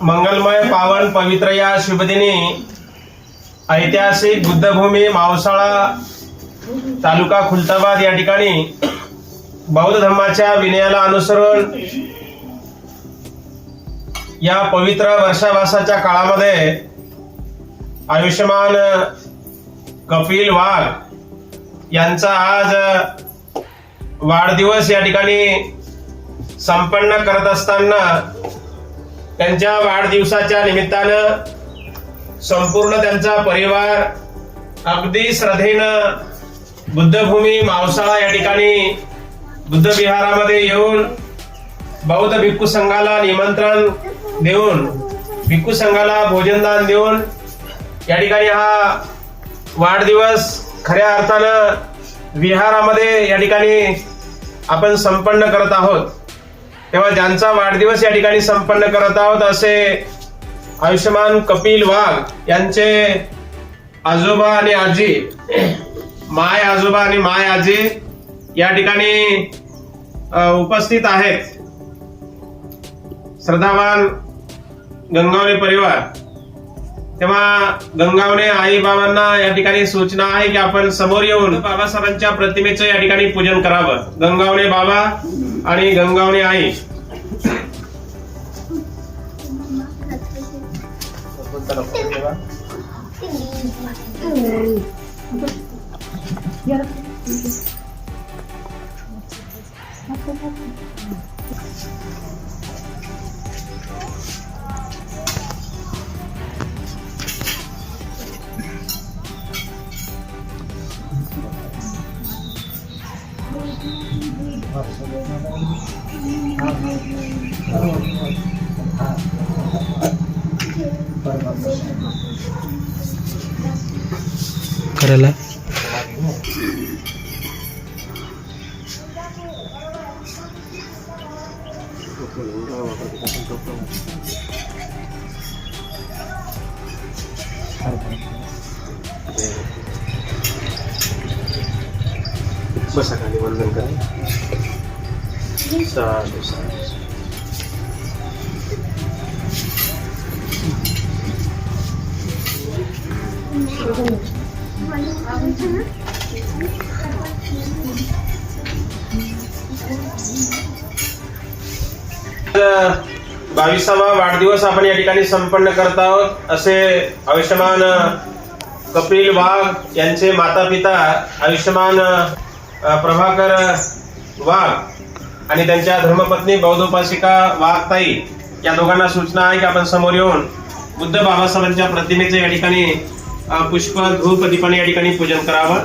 मंगलमय पावन पवित्र या शुभदिनी ऐतिहासिक बुद्धभूमी मावसाळा तालुका खुलताबाद या ठिकाणी बौद्ध धर्माच्या विनयाला अनुसरून या पवित्र वर्षावासाच्या काळामध्ये आयुष्यमान कपिल वाघ यांचा आज वाढदिवस या ठिकाणी संपन्न करत असताना त्यांच्या वाढदिवसाच्या निमित्तानं संपूर्ण त्यांचा परिवार अगदी श्रद्धेनं बुद्धभूमी मावसाळा या ठिकाणी बुद्ध विहारामध्ये येऊन बौद्ध भिक्खू संघाला निमंत्रण देऊन भिक्खू संघाला भोजनदान देऊन या ठिकाणी हा वाढदिवस खऱ्या अर्थानं विहारामध्ये या ठिकाणी आपण संपन्न करत आहोत. तेव्हा ज्यांचा वाढदिवस या ठिकाणी संपन्न करत आहोत असे आयुष्यमान कपिल वाघ यांचे आजोबा आणि आजी माय आजोबा आणि माय आजी या ठिकाणी उपस्थित आहेत. श्रद्धावान गंगावणे परिवार तेव्हा गंगावने आई बाबांना या ठिकाणी सूचना आहे की आपण समोर येऊन बाबासाहेबांच्या प्रतिमेचं या ठिकाणी पूजन करावं. गंगावणे बाबा आणि गंगावने आई. करायला बसा खाली वंदन करा. साधू साधू बावीसावा वाढदिवस आपण या ठिकाणी संपन्न करत आहोत. असे आयुष्यमान कपिल वाघ यांचे माता पिता आयुष्यमान प्रभाकर वाघ आणि त्यांच्या धर्मपत्नी बौद्धोपासिका वाघताई या दोघांना सूचना आहे की आपण समोर येऊन बुद्ध बाबासाहेबांच्या प्रतिमेचे या ठिकाणी पुष्प धूप दीपाने या ठिकाणी पूजन करावं.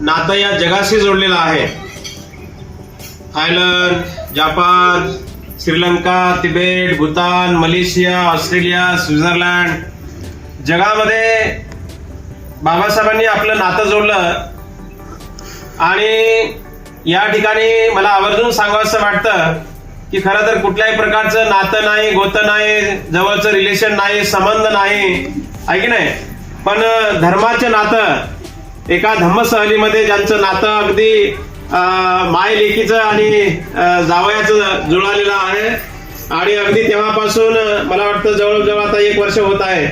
नातं या जगाशी जोडलेलं आहे. Thailand Japan Sri Lanka Tibet Bhutan Malaysia Australia Switzerland जगामध्ये बाबासाहेबांनी आपलं नातं जोडलं. आणि या ठिकाणी मला आवर्जून सांगावंसं वाटतं की खरं तर कुठल्याही प्रकारचं नातं नाही गोतं नाही जवळचं रिलेशन नाही संबंध नाही. आहे की नाही? पण धर्माचं नातं एका धम्मसहलीमध्ये ज्यांचं नातं अगदी अं, माय लेकीचं आणि जावयाचं जुळालेलं आहे. आणि अगदी तेव्हापासून मला वाटतं जवळजवळ आता एक वर्ष होत आहे.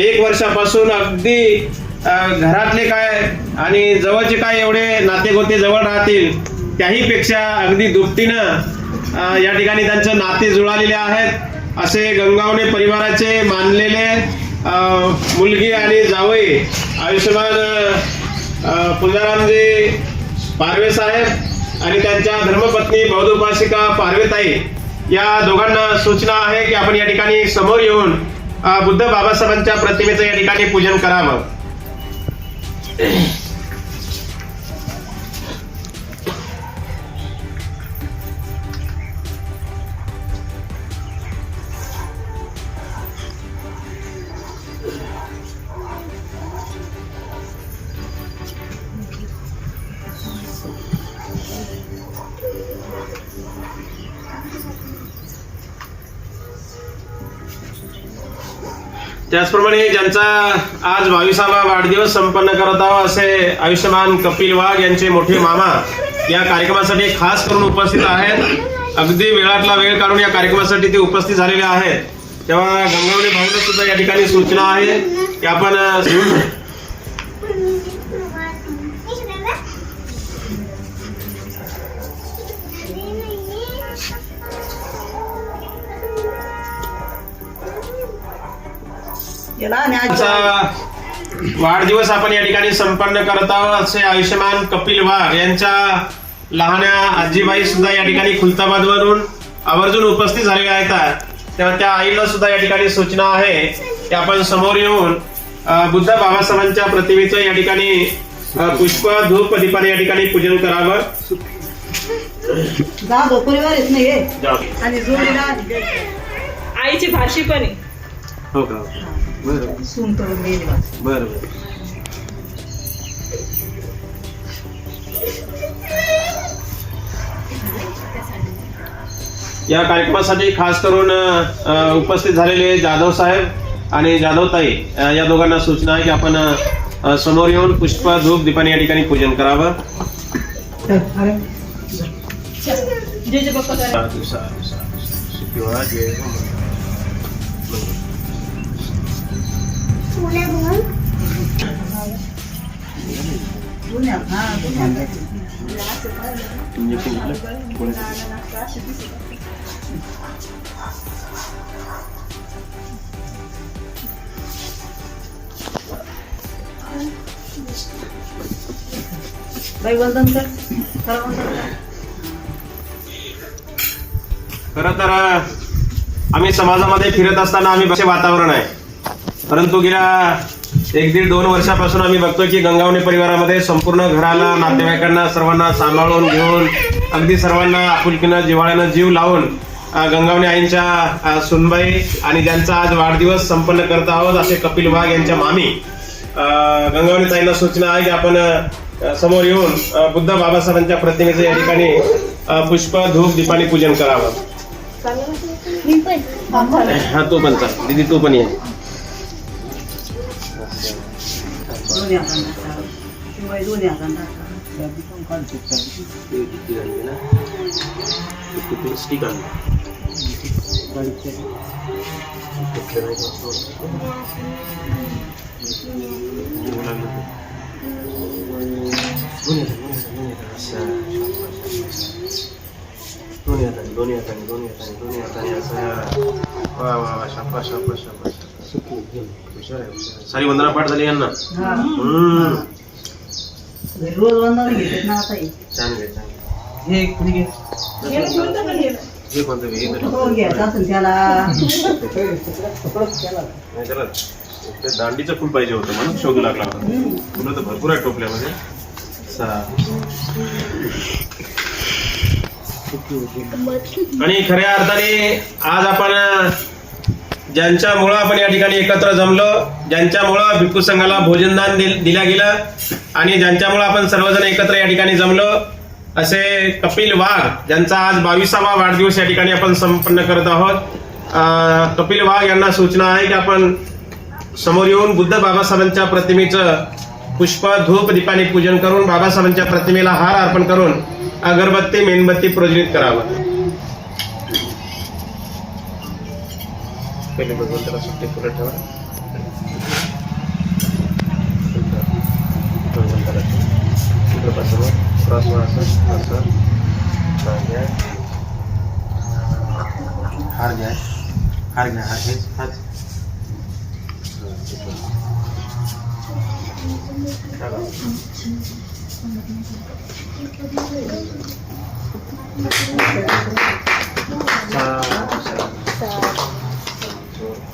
एक वर्षापासून अगदी घरातले काय आणि जवळचे काय एवढे नातेगोते जवळ राहतील त्याही पेक्षा अगदी दुपटीनं या ठिकाणी त्यांचं नाते जुळालेले आहेत. असे गंगावणे परिवाराचे मानलेले मुलगी आणि जावई आयुष्यमान पुजारामजी पारवे साहेब आणि त्यांच्या धर्मपत्नी बौद्ध उपासिका पारवेताई या दोघांना सूचना आहे की आपण या ठिकाणी समोर येऊन बुद्ध बाबासाहेबांच्या प्रतिमेचं या ठिकाणी पूजन करावं. त्याचप्रमाणे ज्यांचा आज बावीसावा वाढदिवस संपन्न करत आहोत असे आयुष्यमान कपिल वाघ यांचे मोठे मामा या कार्यक्रमासाठी खास करून उपस्थित आहेत. अगदी वेळातला वेळ काढून या कार्यक्रमासाठी ते उपस्थित झालेले आहेत. तेव्हा गंगावली भाऊला सुद्धा या ठिकाणी सूचना आहे की आपण आणि आज वाढदिवस आपण या ठिकाणी संपन्न करत आहोत. असे आयुष्यमान कपिल वाघ यांच्या लहान्या आजीबाई सुद्धा या ठिकाणी खुलताबादवरून आवर्जून उपस्थित झालेल्या आहेत. तेव्हा त्या आईला सुद्धा या ठिकाणी सूचना आहे की आपण समोर येऊन बुद्ध बाबासाहेबांच्या प्रतिमेचं या ठिकाणी पुष्प धूप दीपाने या ठिकाणी पूजन करावं. जा येत नाही आईची भाषी पण आहे. हो का बरं सून करून गेली बा. बरं बरं या कार्यक्रमासाठी खास करून अ, उपस्थित झालेले जाधव साहेब आणि जाधव ताई अ, या दोघांना सूचना आहे की आपण अ, समोर येऊन पुष्प धूप दीपाने या ठिकाणी पूजन करावं अरे. जे जे बाप्पा करा साधू साधू साधू सुखी व्हा, इंजेक्शन घेतलं? कोणी? तर आम्ही समाजामध्ये फिरत असताना आम्ही असे वातावरण आहे परंतु गेल्या एक दीड दोन वर्षापासून आम्ही बघतोय की गंगावणे परिवारामध्ये संपूर्ण घराला नातेवाईकांना सर्वांना सांभाळून घेऊन अगदी सर्वांना आपुलकीनं जिव्हाळ्यानं जीव लावून गंगावणे आईंच्या सुनबाई आणि ज्यांचा आज वाढदिवस संपन्न करत आहोत असे कपिल वाघ यांच्या मामी. गंगावणे ताईंना सूचना आहे की आपण समोर येऊन बुद्ध बाबासाहेबांच्या प्रतिमेचं या ठिकाणी पुष्प धूप दीपाने पूजन करावं. हा तो पण चाल दीदी तो पण ये. Dunia, dunia, dunia, dunia, dunia, dunia, dunia, dunia, dunia, dunia, dunia, dunia, dunia, dunia, dunia, dunia, dunia, Dunia dunia, dunia dunia, dunia dunia, Dunia dunia, dunia dunia, dunia dunia, dunia tan. Wah, wah, wah, siapa, siapa, siapa, siapa. सारी वंदना पाठ झाली यांना हा. रोज वंदन घेतात ना आता हे. हे कुणी घे. हे कोणतं घे? हे घ्यायचं असेल त्याला ते दांडीचं फुल पाहिजे होतं म्हणून शोधू लागला फुलं तर भरपूर आहे टोपल्यामध्ये आणि खऱ्या अर्थाने आज आपण ज्यांच्यामुळं आपण या ठिकाणी एकत्र जमलो ज्यांच्यामुळं भिक्खू संघाला भोजनदान दिल- दिलं गेलं आणि ज्यांच्यामुळं आपण सर्वजण एकत्र या ठिकाणी जमलो असे कपिल वाघ ज्यांचा आज बावीसावा वाढदिवस या ठिकाणी आपण संपन्न करत आहोत. कपिल वाघ यांना सूचना आहे की आपण समोर येऊन बुद्ध बाबासाहेबांच्या प्रतिमेचं पुष्प धूप दीपाने पूजन करून बाबासाहेबांच्या प्रतिमेला हार अर्पण करून अगरबत्ती मेणबत्ती प्रज्वलित करावं. पहिले भगवंताला सुट्टी फुलं ठेवा भगवंताला इकडं बसा मग. क्रॉस वर असं असं हा, घ्या. हार घ्या हार घ्या हार हेच हाच एक नंबर एक नंबर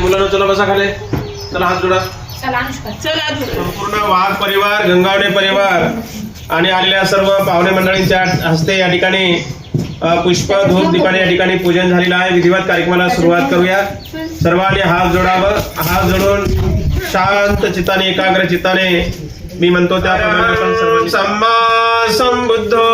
मुलांना चला बसा खाले चला हात जोडा चला अनुष्का चल अजून संपूर्ण वाघ परिवार गंगावणे परिवार आणि आलेल्या सर्व पाहुणे मंडळींच्या हस्ते या ठिकाणी पुष्प धूप दीपाने या ठिकाणी पूजन झालेलं आहे. विधिवत कार्यक्रमाला सुरुवात करूया. सर्वांनी हात जोडावं. हात जोडून शांत चित्ताने एकाग्र चित्ताने मी म्हणतो सम्मा संबुद्धो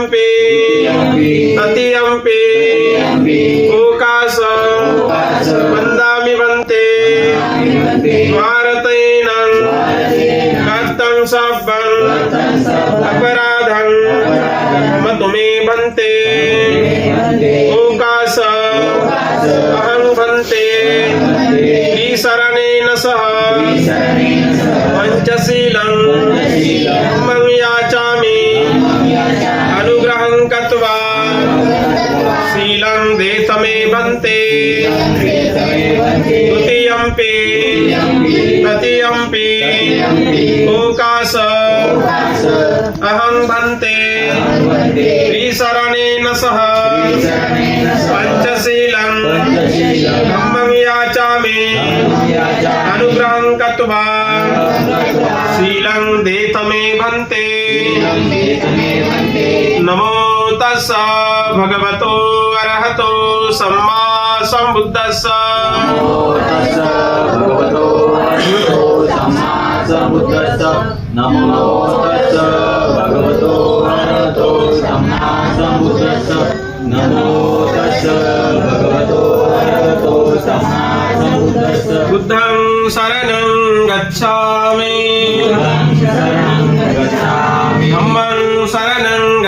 द्वितीयम्पि तृतीयम्पि ओकाश वन्दामि भन्ते भारतेन कृतं शापं अपराधं. मम मे भन्ते ओकाश अहं भन्ते. त्रिशरणेन सह. पञ्चशीलं शीलं देशमे भन्ते द्वितीयम्पि। तृतीयम्पि। ओकाश अहं भन्ते त्रिशरणेन सह। पञ्चशीलं धम्मं याचामि अनुग्रहं कृत्वा शीलं देतमे भन्ते नमो तस्स भगवतो अरहतो सम्मा सम्बुद्धस्स नमो तस्स भगवतो अरहतो सम्मा सम्बुद्धस्स नमो तस्स भगवतो अरहतो सम्मा सम्बुद्धस्स बुद्धं शरणं गच्छामि शरणं गच्छामि धम्मं शरणं गच्छामि सङ्घं शरणं गच्छामि शरणं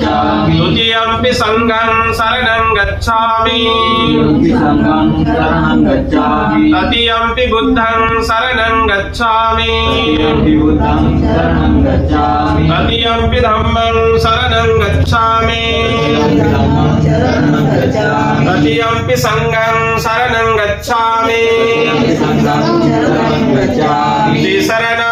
द्वितीयम्पि सङ्घं शरणं गच्छामि द्वितीयम्पि सङ्घं शरणं गच्छामि तृतीयम्पि बुद्धं शरणं गच्छामि तृतीयम्पि बुद्धं शरणं गच्छामि तृतीयम्पि धम्मं शरणं गच्छामि तृतीयम्पि धम्मं शरणं गच्छामि तृतीयम्पि सङ्घं शरणं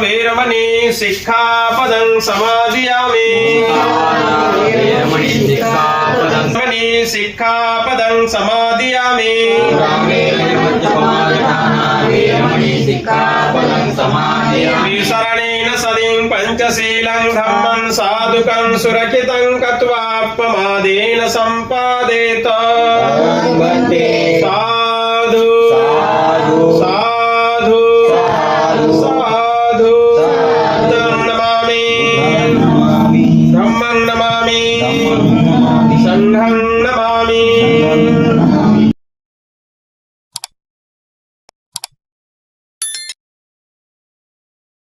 వీరమణి శిక్షాపదం సమాధియామి వీరమణి శిక్షాపదం సమాధియామి శరణేన సదిం పంచశీలం ధమ్మం సాధుకం సురక్షితం కత్వాపమాదేన సంపాదేత